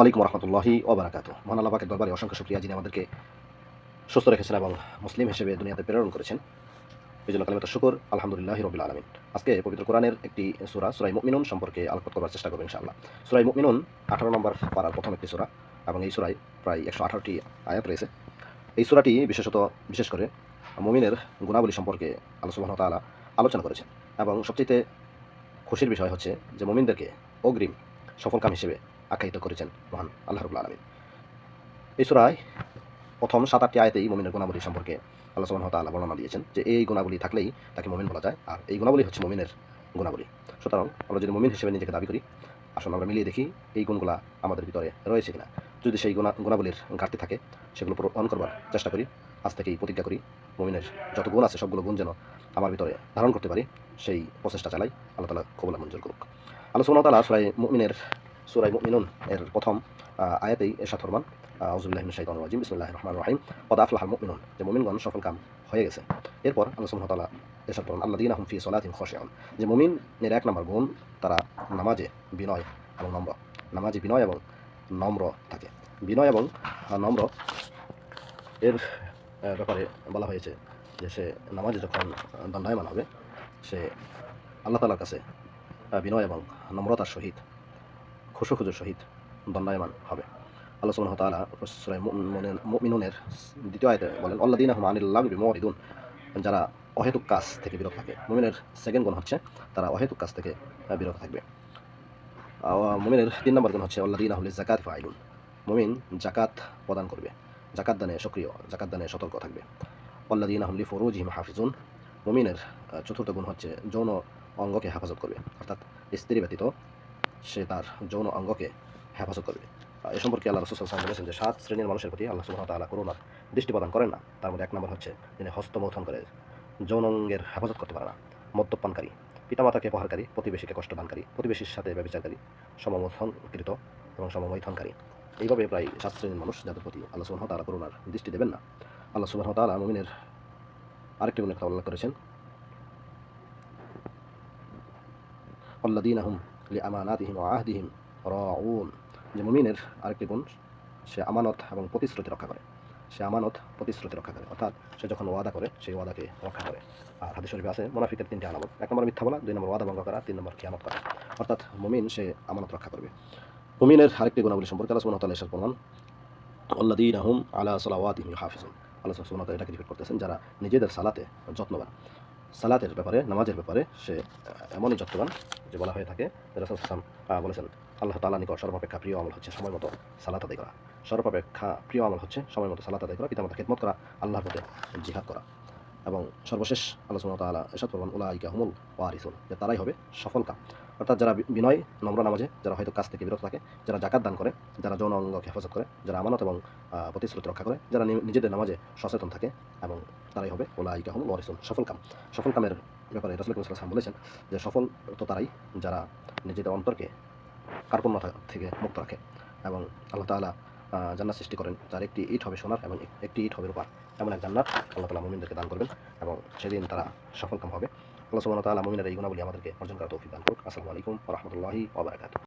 আলাইকুম রহমতুল্লাহি ওবরাকাত মহান আল্লাহ পাকের দরবারে অসংখ্য শুক্রিয়া, যিনি আমাদেরকে সুস্থ রেখেছেন এবং মুসলিম হিসেবে দুনিয়াতে প্রেরণ করেছেন। এই জন্য কালিমাত শুকর, আলহামদুলিল্লাহ রবিল আলমিন। আজকে পবিত্র কোরআনের একটি সুরা, সুরাই মুমিনুন সম্পর্কে আলোকপাত করার চেষ্টা করব ইনশাআল্লাহ। সুরাই মুমিনুন আঠারো নম্বর পাড়ার প্রথম একটি সুরা এবং এই সুরায় প্রায় একশো আঠারোটি আয়াত রয়েছে। এই সুরাটি বিশেষত, বিশেষ করে মুমিনের গুণাবলী সম্পর্কে আলোচনা তালা আলোচনা করেছেন। এবং সবচেয়ে খুশির বিষয় হচ্ছে যে মুমিনদেরকে অগ্রিম সফলকাম হিসেবে আখ্যায়িত করেছেন মহান আল্লাহ রবুল্লা আলমিন। এই সুরায় প্রথম সাত আটটি আয়তেই মমিনের গুণাবলী সম্পর্কে আল্লাহ সুবাহ তাল্লাহ বর্ণনা দিয়েছেন যে এই গুণাবলী থাকলেই তাকে মমিন বলা যায়, আর এই গুণাবলী হচ্ছে মমিনের গুণাবলী। সুতরাং আমরা যদি মমিন হিসেবে নিজেকে দাবি করি আসলে আমরা মিলিয়ে দেখি এই গুণগুলা আমাদের ভিতরে রয়েছে কিনা। যদি সেই গুণা গুণাবলীর ঘাটতি থাকে, সেগুলো পূরণ করবার চেষ্টা করি, আজ থেকেই প্রতিজ্ঞা করি, মমিনের যত গুণ আছে, সবগুলো গুণ যেন আমার ভিতরে ধারণ করতে পারি, সেই প্রচেষ্টা চালাই আল্লাহ তালা কবুল মঞ্জুর করুক। আল্লাহ সুবাহ তালা সুরাই মুমিনের সুরাই মুমিনুন এর প্রথম আয়াতেই এরশাদ ফরমান আউজুবিল্লাহ শাইতান রাজিম, বিসমিল্লাহির রহমানির রহিম। কদ আফলাহাল মুমিনুন, যে মুমিনগণ সফল কাম হয়ে গেছে। এরপর আল্লাহ তাআলা এরশাদ ফরমান, আল্লাযীনা হুম ফি সালাতিহিম খাশিউন। যে মুমিনের এক নম্বর গুণ, তারা নামাজে বিনয় এবং নম্র। নামাজে বিনয় এবং নম্র থাকে। বিনয় এবং নম্র এর ব্যাপারে বলা হয়েছে যে সে নামাজে যখন দণ্ডায়মান হবে, সে আল্লাহ তালার কাছে বিনয় এবং নম্রতার সহিত খুশু খুজুর সহিত দণ্ডায়মান হবে। আল্লাহ সুবহানাহু ওয়া দ্বিতীয় আয়াতে বলেন, আল্লাযীনা হুম আনিল লাগবি যারা অহেতুক কাজ থেকে বিরত থাকে, মুমিনের সেকেন্ড গুণ হচ্ছে তারা অহেতুক কাজ থেকে বিরত থাকবে। মুমিনের তিন নম্বর গুণ হচ্ছে, আল্লাযীনা হুম লিযাকাত ফাইলুন। মুমিন জাকাত প্রদান করবে জাকাত দানে সক্রিয় জাকাত দানে সতর্ক থাকবে। আল্লাযীনা হুম লিফুরুজিহিম হাফিজুন। মুমিনের চতুর্থ গুণ হচ্ছে, যৌন অঙ্গকে হেফাজত করবে, অর্থাৎ স্ত্রী ব্যতীত সে তার যৌন অঙ্গকে হেফাজত করবে। এ সম্পর্কে আল্লাহ রসুল সাল্লাম বলেছেন যে সাত শ্রেণির মানুষের প্রতি আল্লাহ সুবহানাহু ওয়া তাআলা করুণার দৃষ্টি প্রদান করেন না। তার মধ্যে এক নম্বর হচ্ছে যিনি হস্তমৌথন করে যৌন অঙ্গের হেফাজত করতে পারে না। মদ্যপানকারী, পিতামাতাকে প্রহারকারী, প্রতিবেশীকে কষ্টদানকারী, প্রতিবেশীর সাথে ব্যবচারকারী, সমমথনকৃত এবং সমমৈথনকারী। এইভাবে প্রায় সাত শ্রেণির মানুষ যাদের প্রতি আল্লাহ সুবহানাহু ওয়া তাআলা করুণার দৃষ্টি দেবেন না। আল্লাহ সুবহানাহু ওয়া তাআলা মুমিনের আরেকটি কথা উল্লেখ করেছেন। আল্লাদিন হুম লি আহদিহিম রাউন। যে মুমিনের আরেকটি গুণ, সে আমানত এবং প্রতিশ্রুতি রক্ষা করে। সে আমানত, প্রতিশ্রুতি রক্ষা করে। অর্থাৎ সে যখন ওয়াদা করে, সেই ওয়াদাকে রক্ষা করে। আর হাদিস শরীফে আছে, মুনাফিকের তিনটি আলামত। এক নম্বর মিথ্যা বলা, দুই নম্বর ওয়াদা ভঙ্গ করা, তিন নম্বর কিয়ামত করা। অর্থাৎ মুমিন, সে আমানত রক্ষা করবে। মুমিনের আরেকটি গুণাবলী সম্পর্কে আল্লাহ সুবহানাহু তাআলা ফরমান আল্লাদিন হুম আলা সালাওয়াতিহিম হাফিজুন আল্লাহ সুবহানাহু এটাকে রিপিট করতেছেন, যারা নিজেদের সালাতে যত্নবান। সালাতের ব্যাপারে, নামাজের ব্যাপারে সে এমনই যত্নবান যে বলা হয়ে থাকে। রসুলাম বলেছেন, আল্লাহ তালা নিকট সর্বাপেক্ষা প্রিয় আমল হচ্ছে সময় মতো সালাত আদায় করা। সর্বাপেক্ষা প্রিয় আমল হচ্ছে সময় মতো সালাত আদায় করা পিতামাতা খেদমত করা, আল্লাহর পথে জিহাদ করা। এবং সর্বশেষ আল্লাহ সুবহানাহু এসাদ তাআলা উল্লাহ ইকা হুমুল ওয়ারিসুল যে তারাই হবে সফল কাম। অর্থাৎ যারা বিনয় নম্র নামাজে যারা হয়তো কাজ থেকে বিরত থাকে যারা জাকাত দান করে যারা যৌন অঙ্গকে হেফাজত করে যারা আমানত এবং প্রতিশ্রুতি রক্ষা করে যারা নিজেদের নামাজে সচেতন থাকে এবং তারাই হবে ওলাইকা হুমুল ওয়ারিসুন সফল কাম। সফল কামের ব্যাপারে রসুল সাল্লাল্লাহু বলেছেন যে সফল তো তারাই যারা নিজেদের অন্তরকে কার্পণ্যতা থেকে মুক্ত রাখে এবং আল্লাহ তাআলা আহ, জান্নাত সৃষ্টি করেন যার একটি ইট হবে সোনার এবং একটি ইট হবে রূপার। এমন এক জান্নাত আল্লাহ তালা মুমিনদেরকে দান করবেন এবং সেদিন তারা সফলকাম হবে। আল্লাহ সুবহানাহু ওয়া তাআলা মুমিনের এই গুণাবলী আমাদেরকে অর্জন করার তৌফিক দান করুক। আসসালামু আলাইকুম রাহমাতুল্লাহি ওয়া বারাকাতুহু।